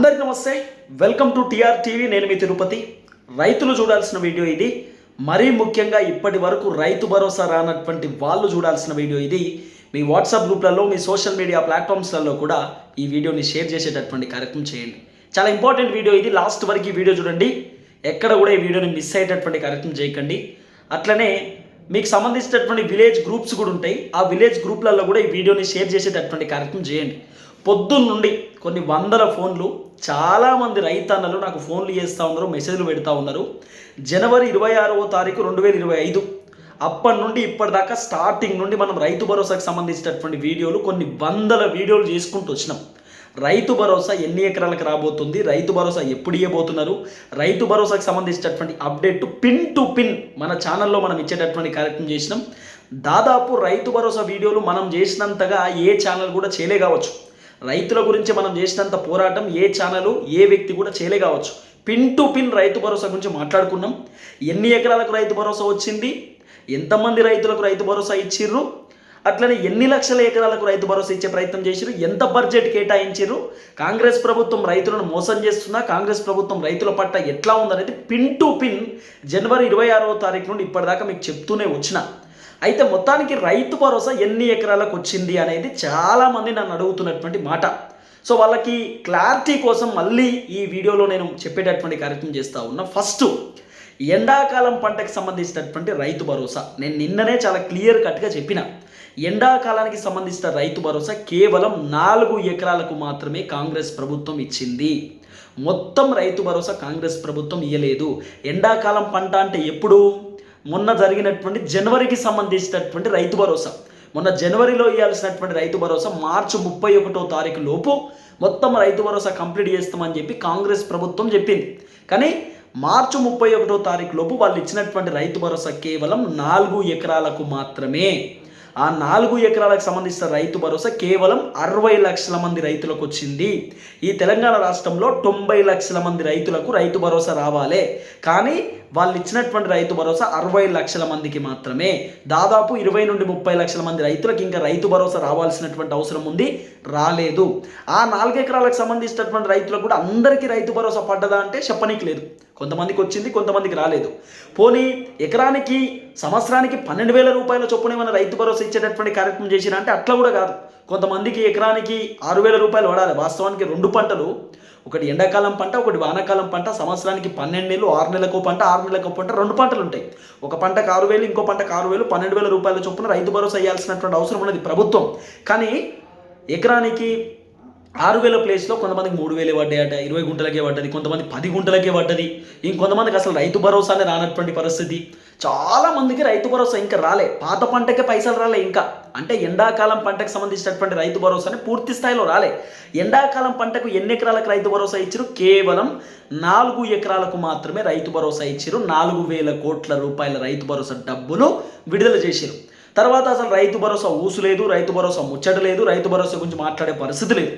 అందరికీ నమస్తే. Welcome to TR TV నేను మీ తిరుపతి. రైతులు చూడాల్సిన వీడియో ఇది. మరీ ముఖ్యంగా ఇప్పటి వరకు రైతు భరోసా రానటువంటి వాళ్ళు చూడాల్సిన వీడియో ఇది. మీ వాట్సాప్ గ్రూప్లలో మీ సోషల్ మీడియా ప్లాట్ఫామ్స్లలో కూడా ఈ వీడియోని షేర్ చేసేటటువంటి కార్యక్రమం చేయండి. చాలా ఇంపార్టెంట్ వీడియో ఇది. లాస్ట్ వరకు ఈ వీడియో చూడండి. ఎక్కడ కూడా ఈ వీడియోని మిస్ అయ్యేటటువంటి కార్యక్రమం చేయకండి. అట్లనే మీకు సంబంధించినటువంటి విలేజ్ గ్రూప్స్ కూడా ఉంటాయి. ఆ విలేజ్ గ్రూప్లలో కూడా ఈ వీడియోని షేర్ చేసేటటువంటి కార్యక్రమం చేయండి. పొద్దున్నుండి కొన్ని వందల ఫోన్లు చాలామంది రైతన్నలు నాకు ఫోన్లు చేస్తూ ఉన్నారు మెసేజ్లు పెడతా ఉన్నారు. జనవరి ఇరవై ఆరవ తారీఖు రెండు వేల ఇరవై ఐదు. అప్పటి నుండి ఇప్పటిదాకా స్టార్టింగ్ నుండి మనం రైతు భరోసాకు సంబంధించినటువంటి వీడియోలు కొన్ని వందల వీడియోలు చేసుకుంటూ వచ్చినాం. రైతు భరోసా ఎన్ని ఎకరాలకు రాబోతుంది రైతు భరోసా ఎప్పుడు ఇవ్వబోతున్నారు రైతు భరోసాకు సంబంధించినటువంటి అప్డేట్ పిన్ టు పిన్ మన ఛానల్లో మనం ఇచ్చేటటువంటి కార్యక్రమం చేసినాం. దాదాపు రైతు భరోసా వీడియోలు మనం చేసినంతగా ఏ ఛానల్ కూడా చేయలే కావచ్చు. రైతుల గురించి మనం చేసినంత పోరాటం ఏ ఛానల్ ఏ వ్యక్తి కూడా చేయలే కావచ్చు. Pin to pin Rythu Bharosa గురించి మాట్లాడుకున్నాం. ఎన్ని ఎకరాలకు రైతు భరోసా వచ్చింది? ఎంతమంది రైతులకు రైతు భరోసా ఇచ్చిర్రు? అట్లనే ఎన్ని లక్షల ఎకరాలకు రైతు భరోసా ఇచ్చే ప్రయత్నం చేసిరు ఎంత బడ్జెట్ కేటాయించారు కాంగ్రెస్ ప్రభుత్వం రైతులను మోసం చేస్తున్నా కాంగ్రెస్ ప్రభుత్వం రైతుల పట్ల ఎట్లా ఉందనేది పిన్ టు పిన్ జనవరి ఇరవై ఆరవ తారీఖు నుండి ఇప్పటిదాకా మీకు చెప్తూనే వచ్చిన. అయితే మొత్తానికి రైతు భరోసా ఎన్ని ఎకరాలకు వచ్చింది అనేది చాలామంది నన్ను అడుగుతున్నటువంటి మాట. సో వాళ్ళకి క్లారిటీ కోసం మళ్ళీ ఈ వీడియోలో నేను చెప్పేటటువంటి కార్యక్రమం చేస్తూ ఉన్నా. ఫస్ట్ ఎండాకాలం పంటకు సంబంధించినటువంటి రైతు భరోసా. నేను నిన్ననే చాలా క్లియర్ కట్గా చెప్పిన. ఎండాకాలానికి సంబంధించిన రైతు భరోసా కేవలం నాలుగు ఎకరాలకు మాత్రమే కాంగ్రెస్ ప్రభుత్వం ఇచ్చింది. మొత్తం రైతు భరోసా కాంగ్రెస్ ప్రభుత్వం ఇయ్యలేదు. ఎండాకాలం పంట అంటే ఎప్పుడు? మొన్న జరిగినటువంటి జనవరికి సంబంధించినటువంటి రైతు భరోసా. మొన్న జనవరిలో ఇవ్వాల్సినటువంటి రైతు భరోసా మార్చి ముప్పై ఒకటో తారీఖు లోపు మొత్తం రైతు భరోసా కంప్లీట్ చేస్తామని చెప్పి కాంగ్రెస్ ప్రభుత్వం చెప్పింది. కానీ మార్చి ముప్పై ఒకటో తారీఖు లోపు వాళ్ళు ఇచ్చినటువంటి రైతు భరోసా కేవలం నాలుగు ఎకరాలకు మాత్రమే. ఆ నాలుగు ఎకరాలకు సంబంధించిన రైతు భరోసా కేవలం అరవై లక్షల మంది రైతులకు వచ్చింది. ఈ తెలంగాణ రాష్ట్రంలో తొంభై లక్షల మంది రైతులకు రైతు భరోసా రావాలే. కానీ వాళ్ళు ఇచ్చినటువంటి రైతు భరోసా అరవై లక్షల మందికి మాత్రమే. దాదాపు ఇరవై నుండి ముప్పై లక్షల మంది రైతులకు ఇంకా రైతు భరోసా రావాల్సినటువంటి అవసరం ఉంది రాలేదు. ఆ నాలుగు ఎకరాలకు సంబంధించినటువంటి రైతులకు కూడా అందరికీ రైతు భరోసా పడ్డదా అంటే చెప్పనీకి లేదు. కొంతమందికి వచ్చింది కొంతమందికి రాలేదు. పోనీ ఎకరానికి సంవత్సరానికి పన్నెండు వేల రూపాయల చొప్పున ఏమైనా రైతు భరోసా ఇచ్చేటటువంటి కార్యక్రమం చేసినా అంటే అట్లా కూడా కాదు. కొంతమందికి ఎకరానికి ఆరు వేల రూపాయలు పడాలి. వాస్తవానికి రెండు పంటలు ఒకటి ఎండాకాలం పంట ఒకటి వానాకాలం పంట సంవత్సరానికి పన్నెండు నెలలు ఆరు నెలలకు పంట ఆరు నెలలకు పంట రెండు పంటలు ఉంటాయి. ఒక పంటకు ఆరు వేలు ఇంకో పంటకు ఆరు వేలు పన్నెండు వేల రూపాయల చొప్పున రైతు భరోసా ఇవ్వాల్సినటువంటి అవసరం ఉన్నది ప్రభుత్వం. కానీ ఎకరానికి ఆరు వేల ప్లేస్లో కొంతమందికి మూడు వేలే పడ్డాయట ఇరవై గుంటలకే పడ్డది కొంతమంది పది గుంటలకే పడ్డది. ఇంకొంతమందికి అసలు రైతు భరోసానే రానటువంటి పరిస్థితి. చాలా మందికి రైతు భరోసా ఇంకా రాలే. పాత పంటకే పైసలు రాలే ఇంకా. అంటే ఎండాకాలం పంటకు సంబంధించినటువంటి రైతు భరోసాని పూర్తి స్థాయిలో రాలే. ఎండాకాలం పంటకు ఎన్ని ఎకరాలకు రైతు భరోసా ఇచ్చారు కేవలం నాలుగు ఎకరాలకు మాత్రమే రైతు భరోసా ఇచ్చారు నాలుగు వేల కోట్ల రూపాయల రైతు భరోసా డబ్బును విడుదల చేశారు తర్వాత అసలు రైతు భరోసా ఊసు లేదు రైతు భరోసా ముచ్చట లేదు రైతు భరోసా గురించి మాట్లాడే పరిస్థితి లేదు.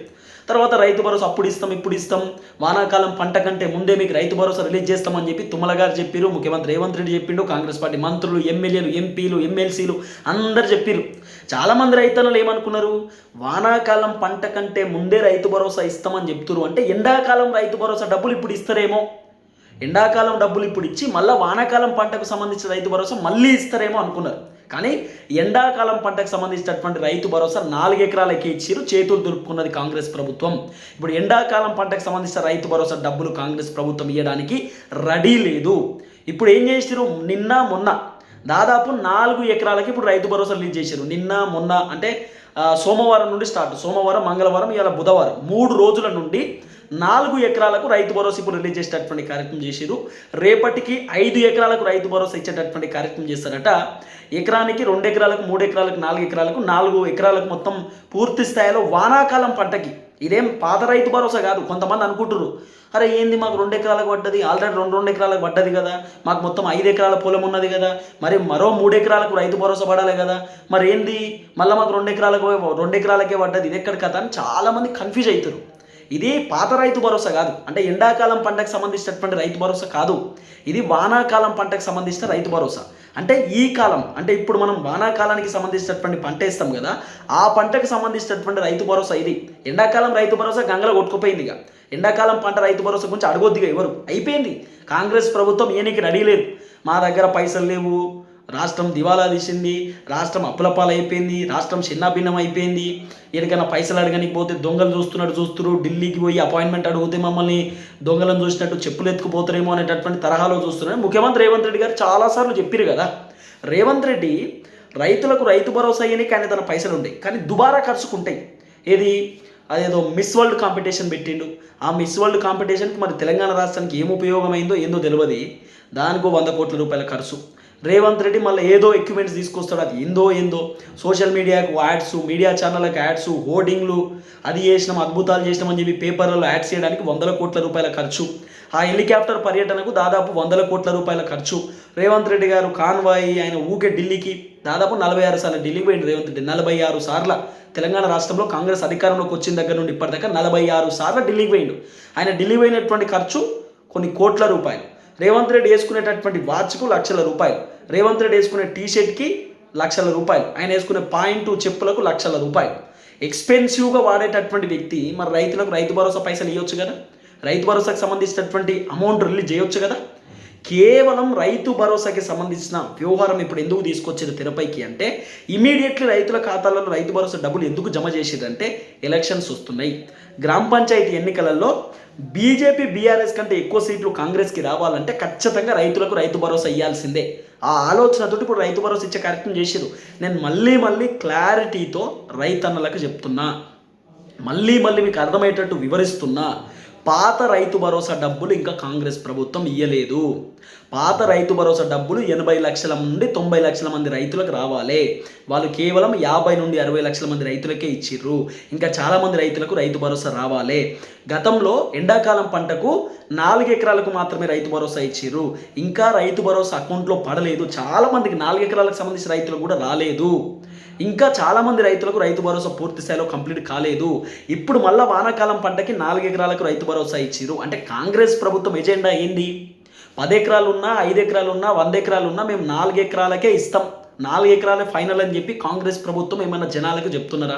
తర్వాత రైతు భరోసా అప్పుడు ఇస్తాం ఇప్పుడు ఇస్తాం. వానాకాలం పంట కంటే ముందే మీకు రైతు భరోసా రిలీజ్ చేస్తామని చెప్పి తుమ్మల గారు చెప్పారు ముఖ్యమంత్రి రేవంత్ రెడ్డి చెప్పిండు కాంగ్రెస్ పార్టీ మంత్రులు ఎమ్మెల్యేలు ఎంపీలు ఎమ్మెల్సీలు అందరు చెప్పారు చాలామంది రైతులు ఏమనుకున్నారు? వానాకాలం పంట కంటే ముందే రైతు భరోసా ఇస్తామని చెప్తున్నారు అంటే ఎండాకాలం రైతు భరోసా డబ్బులు ఇప్పుడు ఇస్తారేమో. ఎండాకాలం డబ్బులు ఇప్పుడు ఇచ్చి మళ్ళీ వానాకాలం పంటకు సంబంధించిన రైతు భరోసా మళ్ళీ ఇస్తారేమో అనుకున్నారు. కానీ ఎండాకాలం పంటకు సంబంధించినటువంటి రైతు భరోసా నాలుగు ఎకరాలకి ఇచ్చిరు చేతులు దులుపుకున్నది కాంగ్రెస్ ప్రభుత్వం. ఇప్పుడు ఎండాకాలం పంటకు సంబంధించిన రైతు భరోసా డబ్బులు కాంగ్రెస్ ప్రభుత్వం ఇవ్వడానికి రెడీ లేదు. ఇప్పుడు ఏం చేసిరు నిన్న మొన్న. దాదాపు నాలుగు ఎకరాలకి ఇప్పుడు రైతు భరోసా రిలీజ్ చేశారు నిన్న మొన్న అంటే సోమవారం నుండి స్టార్ట్. సోమవారం మంగళవారం ఇవాళ బుధవారం. మూడు రోజుల నుండి నాలుగు ఎకరాలకు రైతు భరోసా ఇప్పుడు రిలీజ్ చేసేటటువంటి కార్యక్రమం చేశారు రేపటికి ఐదు ఎకరాలకు రైతు భరోసా ఇచ్చేటటువంటి కార్యక్రమం చేస్తారట. ఎకరానికి రెండు ఎకరాలకు మూడు ఎకరాలకు నాలుగు ఎకరాలకు నాలుగు ఎకరాలకు మొత్తం పూర్తి స్థాయిలో వానాకాలం పంటకి. ఇదేం పాత రైతు భరోసా కాదు కొంతమంది అనుకుంటున్నారు అరే ఏంది మాకు రెండు ఎకరాలకు పడ్డది? ఆల్రెడీ రెండు రెండు ఎకరాలకు పడ్డది కదా. మాకు మొత్తం ఐదు ఎకరాల పొలం ఉన్నది కదా. మరి మరో మూడు ఎకరాలకు రైతు భరోసా పడాలి కదా. మరి ఏంది? మళ్ళీ మాకు రెండు ఎకరాలకు రెండు ఎకరాలకే పడ్డది. ఇది ఎక్కడ కదా అని చాలామంది కన్ఫ్యూజ్ అవుతారు ఇది పాత రైతు భరోసా కాదు. అంటే ఎండాకాలం పంటకు సంబంధించినటువంటి రైతు భరోసా కాదు. ఇది వానాకాలం పంటకు సంబంధించిన రైతు భరోసా. అంటే ఈ కాలం అంటే ఇప్పుడు మనం వానాకాలానికి సంబంధించినటువంటి పంట వేస్తాం కదా ఆ పంటకు సంబంధించినటువంటి రైతు భరోసా ఇది. ఎండాకాలం రైతు భరోసా గంగలో కొట్టుకుపోయింది ఇక. ఎండాకాలం పంట రైతు భరోసా గురించి అడగొద్దిగా ఎవరు. అయిపోయింది. కాంగ్రెస్ ప్రభుత్వం ఏనికి రెడీ లేదు. మా దగ్గర పైసలు లేవు. రాష్ట్రం దివాలా తీసింది రాష్ట్రం అప్పులపాలైపోయింది రాష్ట్రం చిన్నభిన్నం అయిపోయింది ఎక్కడికైనా పైసలు అడగనికి పోతే దొంగలు చూస్తున్నట్టు చూస్తున్నారు ఢిల్లీకి పోయి అపాయింట్మెంట్ అడిగితే మమ్మల్ని దొంగలను చూసినట్టు చెప్పులు ఎత్తుకుపోతారేమో అనేటటువంటి తరహాలో చూస్తున్నారు ముఖ్యమంత్రి రేవంత్ రెడ్డి గారు చాలాసార్లు చెప్పారు కదా రేవంత్ రెడ్డి రైతులకు రైతు భరోసా అయ్యని కానీ తన పైసలు ఉంటాయి కానీ దుబారా ఖర్చుకుంటాయి. ఏది? అదేదో మిస్ వరల్డ్ కాంపిటీషన్ పెట్టిండు. ఆ మిస్ వరల్డ్ కాంపిటీషన్కి మరి తెలంగాణ రాష్ట్రానికి ఏం ఉపయోగమైందో ఏందో తెలియదు దానికో వంద కోట్ల రూపాయల ఖర్చు. రేవంత్ రెడ్డి మళ్ళీ ఏదో ఎక్విప్మెంట్స్ తీసుకొస్తాడు. అది ఏందో ఏందో. సోషల్ మీడియాకు యాడ్స్ మీడియా ఛానళ్ళకు యాడ్స్ హోర్డింగ్లు అది చేసినాం అద్భుతాలు చేసినామని చెప్పి పేపర్లలో యాడ్స్ చేయడానికి వందల కోట్ల రూపాయల ఖర్చు. ఆ హెలికాప్టర్ పర్యటనకు దాదాపు వందల కోట్ల రూపాయల ఖర్చు. రేవంత్ రెడ్డి గారు కాన్వాయి ఆయన ఊకే ఢిల్లీకి దాదాపు నలభై ఆరు సార్లు ఢిల్లీకి పోయింది రేవంత్ రెడ్డి. నలభై ఆరు సార్ల తెలంగాణ రాష్ట్రంలో కాంగ్రెస్ అధికారంలోకి వచ్చిన దగ్గర నుండి ఇప్పటిదాకా నలభై ఆరు సార్లు ఢిల్లీకి పోయిండు. ఆయన ఢిల్లీ పోయినటువంటి ఖర్చు కొన్ని కోట్ల రూపాయలు. రేవంత్ రెడ్డి వేసుకునేటటువంటి వాచ్కు లక్షల రూపాయలు. రేవంత్ రెడ్డి వేసుకునే టీ షర్ట్కి లక్షల రూపాయలు. ఆయన వేసుకునే పాయింట్ చెప్పులకు లక్షల రూపాయలు. ఎక్స్పెన్సివ్గా వాడేటటువంటి వ్యక్తి మరి రైతులకు రైతు భరోసా పైసలు ఇవ్వచ్చు కదా? రైతు భరోసాకి సంబంధించినటువంటి అమౌంట్ రిలీజ్ చేయొచ్చు కదా? కేవలం రైతు భరోసాకి సంబంధించిన వ్యవహారం ఇప్పుడు ఎందుకు తీసుకొచ్చేది తెరపైకి అంటే ఇమీడియట్లీ రైతుల ఖాతాలలో రైతు భరోసా డబ్బులు ఎందుకు జమ చేసేదంటే ఎలక్షన్స్ వస్తున్నాయి. గ్రామ పంచాయతీ ఎన్నికలలో బీజేపీ బీఆర్ఎస్ కంటే ఎక్కువ సీట్లు కాంగ్రెస్కి రావాలంటే ఖచ్చితంగా రైతులకు రైతు భరోసా ఇవ్వాల్సిందే ఆ ఆలోచనతో ఇప్పుడు రైతు భరోసా ఇచ్చే కార్యక్రమం చేసారు నేను మళ్ళీ మళ్ళీ క్లారిటీతో రైతన్నలకు చెప్తున్నా. మళ్ళీ మళ్ళీ మీకు అర్థమయ్యేటట్టు వివరిస్తున్నా. పాత రైతు భరోసా డబ్బులు ఇంకా కాంగ్రెస్ ప్రభుత్వం ఇయ్యలేదు. పాత రైతు భరోసా డబ్బులు ఎనభై లక్షల నుండి తొంభై లక్షల మంది రైతులకు రావాలి. వాళ్ళు కేవలం యాభై నుండి అరవై లక్షల మంది రైతులకే ఇచ్చిర్రు. ఇంకా చాలామంది రైతులకు రైతు భరోసా రావాలి. గతంలో ఎండాకాలం పంటకు నాలుగు ఎకరాలకు మాత్రమే రైతు భరోసా ఇచ్చిర్రు. ఇంకా రైతు భరోసా అకౌంట్లో పడలేదు. చాలామందికి నాలుగు ఎకరాలకు సంబంధించిన రైతులకు కూడా రాలేదు. ఇంకా చాలామంది రైతులకు రైతు భరోసా పూర్తి స్థాయిలో కంప్లీట్ కాలేదు. ఇప్పుడు మళ్ళీ వానాకాలం పంటకి నాలుగు ఎకరాలకు రైతు భరోసా ఇచ్చిరు అంటే కాంగ్రెస్ ప్రభుత్వం ఎజెండా ఏంది? పది ఎకరాలు ఉన్నా ఐదు ఎకరాలు ఉన్నా వంద ఎకరాలు ఉన్నా మేము నాలుగు ఎకరాలకే ఇస్తాం. నాలుగు ఎకరాలే ఫైనల్ అని చెప్పి కాంగ్రెస్ ప్రభుత్వం ఏమైనా జనాలకు చెప్తున్నారా?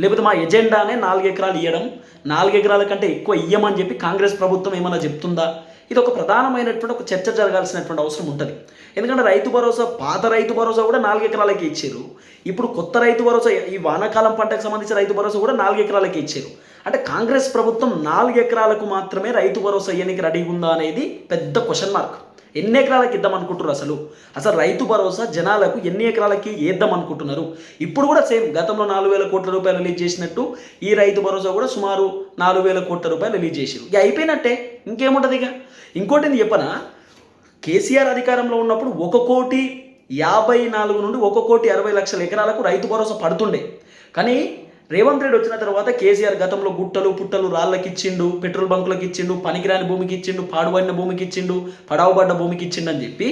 లేకపోతే మా ఎజెండానే నాలుగు ఎకరాలు ఇవ్వడం నాలుగు ఎకరాల కంటే ఎక్కువ ఇయ్యమని చెప్పి కాంగ్రెస్ ప్రభుత్వం ఏమైనా చెప్తుందా? ఇది ఒక ప్రధానమైనటువంటి ఒక చర్చ జరగాల్సినటువంటి అవసరం ఉంటుంది. ఎందుకంటే రైతు భరోసా పాత రైతు భరోసా కూడా నాలుగు ఎకరాలకి ఇచ్చారు. ఇప్పుడు కొత్త రైతు భరోసా ఈ వానాకాలం పంటకు సంబంధించిన రైతు భరోసా కూడా నాలుగు ఎకరాలకి ఇచ్చారు. అంటే కాంగ్రెస్ ప్రభుత్వం నాలుగు ఎకరాలకు మాత్రమే రైతు భరోసా ఇయ్యనికి రెడీ ఉందా అనేది పెద్ద క్వశ్చన్ మార్క్. ఎన్ని ఎకరాలకి ఇద్దాం అనుకుంటున్నారు అసలు? అసలు రైతు భరోసా జనాలకు ఎన్ని ఎకరాలకి వేద్దాం అనుకుంటున్నారు? ఇప్పుడు కూడా సేమ్ గతంలో నాలుగు వేల కోట్ల రూపాయలు రిలీజ్ చేసినట్టు ఈ రైతు భరోసా కూడా సుమారు నాలుగు వేల కోట్ల రూపాయలు రిలీజ్ చేసారు ఇక అయిపోయినట్టే ఇంకేముంటుంది ఇక? ఇంకోటి చెప్పనా? కేసీఆర్ అధికారంలో ఉన్నప్పుడు ఒక కోటి యాభై నాలుగు నుండి ఒక కోటి అరవై లక్షల ఎకరాలకు రైతు భరోసా పడుతుండే. కానీ రేవంత్ రెడ్డి వచ్చిన తర్వాత కేసీఆర్ గతంలో గుట్టలు పుట్టలు రాళ్ళకి ఇచ్చిండు పెట్రోల్ బంకులకు ఇచ్చిండు పనికిరాని భూమికి ఇచ్చిండు పాడుబడిన భూమికి ఇచ్చిండు పడావుబడ్డ భూమికి ఇచ్చిండు అని చెప్పి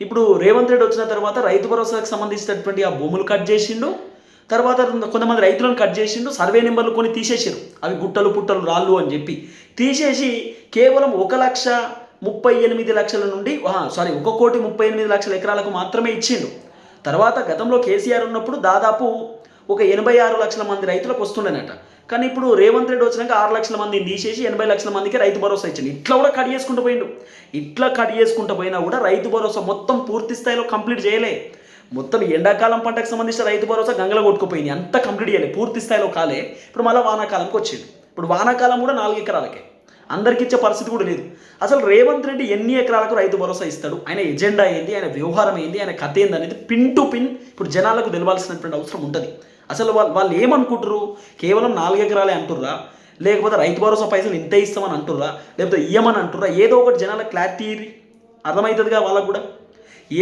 ఇప్పుడు రేవంత్ రెడ్డి వచ్చిన తర్వాత రైతు భరోసాకు సంబంధించినటువంటి ఆ భూములు కట్ చేసిండు. తర్వాత కొంతమంది రైతులను కట్ చేసిండు సర్వే నెంబర్లు కొన్ని తీసేసారు అవి గుట్టలు పుట్టలు రాళ్ళు అని చెప్పి తీసేసి కేవలం ఒక లక్ష ముప్పై ఎనిమిది లక్షల నుండి సారీ ఒక కోటి ముప్పై ఎనిమిది లక్షల ఎకరాలకు మాత్రమే ఇచ్చిండు. తర్వాత గతంలో కేసీఆర్ ఉన్నప్పుడు దాదాపు ఒక ఎనభై ఆరు లక్షల మంది రైతులకు వస్తుండేనట. కానీ ఇప్పుడు రేవంత్ రెడ్డి వచ్చినాక ఆరు లక్షల మందిని తీసేసి ఎనభై లక్షల మందికి రైతు భరోసా ఇచ్చింది ఇట్లా కూడా కట్ చేసుకుంటూ పోయిండు. ఇట్లా కట్ చేసుకుంటూ పోయినా కూడా రైతు భరోసా మొత్తం పూర్తి స్థాయిలో కంప్లీట్ చేయలే. మొత్తం ఎండాకాలం పంటకు సంబంధించిన రైతు భరోసా గంగలో కొట్టుకుపోయింది. అంత కంప్లీట్ చేయలేదు పూర్తి స్థాయిలో కాలే. ఇప్పుడు మళ్ళీ వానాకాలంకి వచ్చింది ఇప్పుడు వానాకాలం కూడా నాలుగు ఎకరాలకే. అందరికి ఇచ్చే పరిస్థితి కూడా లేదు. అసలు రేవంత్ రెడ్డి ఎన్ని ఎకరాలకు రైతు భరోసా ఇస్తాడు? ఆయన ఎజెండా ఏంది? ఆయన వ్యవహారం ఏంది? ఆయన కథ ఏంది అనేది పిన్ టు పిన్ ఇప్పుడు జనాలకు తెలవాల్సినటువంటి అవసరం ఉంటుంది. అసలు వాళ్ళు వాళ్ళు ఏమనుకుంటారు కేవలం నాలుగు ఎకరాలే అంటుర్రా? లేకపోతే రైతు భరోసా పైసలు ఇంత ఇస్తామని అంటుర్రా? లేకపోతే ఇయ్యమని అంటుర్రా? ఏదో ఒకటి జనాల క్లారిటీ అర్థమవుతుందిగా వాళ్ళకు కూడా?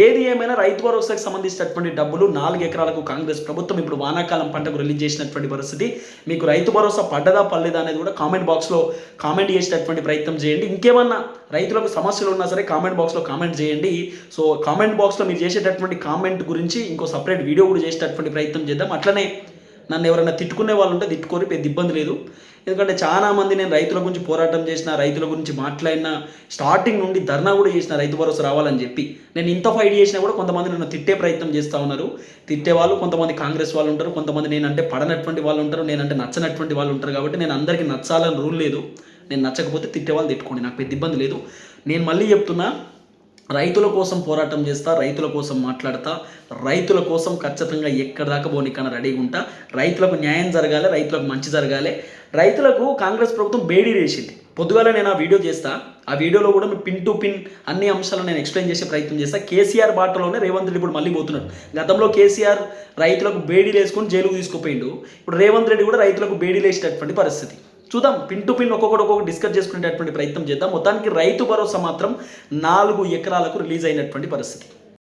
ఏది ఏమైనా రైతు భరోసాకు సంబంధించినటువంటి డబ్బులు నాలుగు ఎకరాలకు కాంగ్రెస్ ప్రభుత్వం ఇప్పుడు వానాకాలం పంటకు రిలీజ్ చేసినటువంటి పరిస్థితి. మీకు రైతు భరోసా పడ్డదా పడలేదా అనేది కూడా కామెంట్ బాక్స్లో కామెంట్ చేసేటటువంటి ప్రయత్నం చేయండి. ఇంకేమన్నా రైతులకు సమస్యలు ఉన్నా సరే కామెంట్ బాక్స్లో కామెంట్ చేయండి. సో కామెంట్ బాక్స్లో మీరు చేసేటటువంటి కామెంట్ గురించి ఇంకో సపరేట్ వీడియో కూడా చేసేటటువంటి ప్రయత్నం చేద్దాం. అట్లనే నన్ను ఎవరైనా తిట్టుకునే వాళ్ళు ఉంటే తిట్టుకొని పెద్ద ఇబ్బంది లేదు. ఎందుకంటే చాలా మంది నేను రైతుల గురించి పోరాటం చేసిన రైతుల గురించి మాట్లాడిన స్టార్టింగ్ నుండి ధర్నా కూడా చేసిన రైతు భరోసా రావాలని చెప్పి. నేను ఇంత ఫైట్ చేసినా కూడా కొంతమంది నన్ను తిట్టే ప్రయత్నం చేస్తూ ఉన్నారు. తిట్టే వాళ్ళు కొంతమంది కాంగ్రెస్ వాళ్ళు ఉంటారు కొంతమంది నేనంటే పడనటువంటి వాళ్ళు ఉంటారు నేనంటే నచ్చనటువంటి వాళ్ళు ఉంటారు కాబట్టి నేను అందరికీ నచ్చాలని రూల్ లేదు. నేను నచ్చకపోతే తిట్టే వాళ్ళు తిట్టుకోండి నాకు పెద్ద ఇబ్బంది లేదు. నేను మళ్ళీ చెప్తున్నా రైతుల కోసం పోరాటం చేస్తా రైతుల కోసం మాట్లాడతా రైతుల కోసం ఖచ్చితంగా ఎక్కడ దాకా పోనీకన్నా రెడీగా ఉంటా. రైతులకు న్యాయం జరగాలి రైతులకు మంచి జరగాలి. రైతులకు కాంగ్రెస్ ప్రభుత్వం బేడీ వేసింది పొద్దుగాల నేను ఆ వీడియో చేస్తా. ఆ వీడియోలో కూడా మీ పిన్ టు పిన్ అన్ని అంశాలను నేను ఎక్స్ప్లెయిన్ చేసే ప్రయత్నం చేస్తా. కేసీఆర్ బాటలోనే రేవంత్ రెడ్డి ఇప్పుడు మళ్ళీ పోతున్నాడు. గతంలో కేసీఆర్ రైతులకు బేడీలు వేసుకొని జైలుకు తీసుకుపోయిండు. ఇప్పుడు రేవంత్ రెడ్డి కూడా రైతులకు బేడీలు వేసేటటువంటి పరిస్థితి. చూద్దాం. పిన్ టు పిన్ ఒక్కొక్కటి ఒక్కొక్కటి డిస్కస్ చేసుకునేటటువంటి ప్రయత్నం చేద్దాం. మొత్తానికి రైతు భరోసా మాత్రం నాలుగు ఎకరాలకు రిలీజ్ అయినటువంటి పరిస్థితి.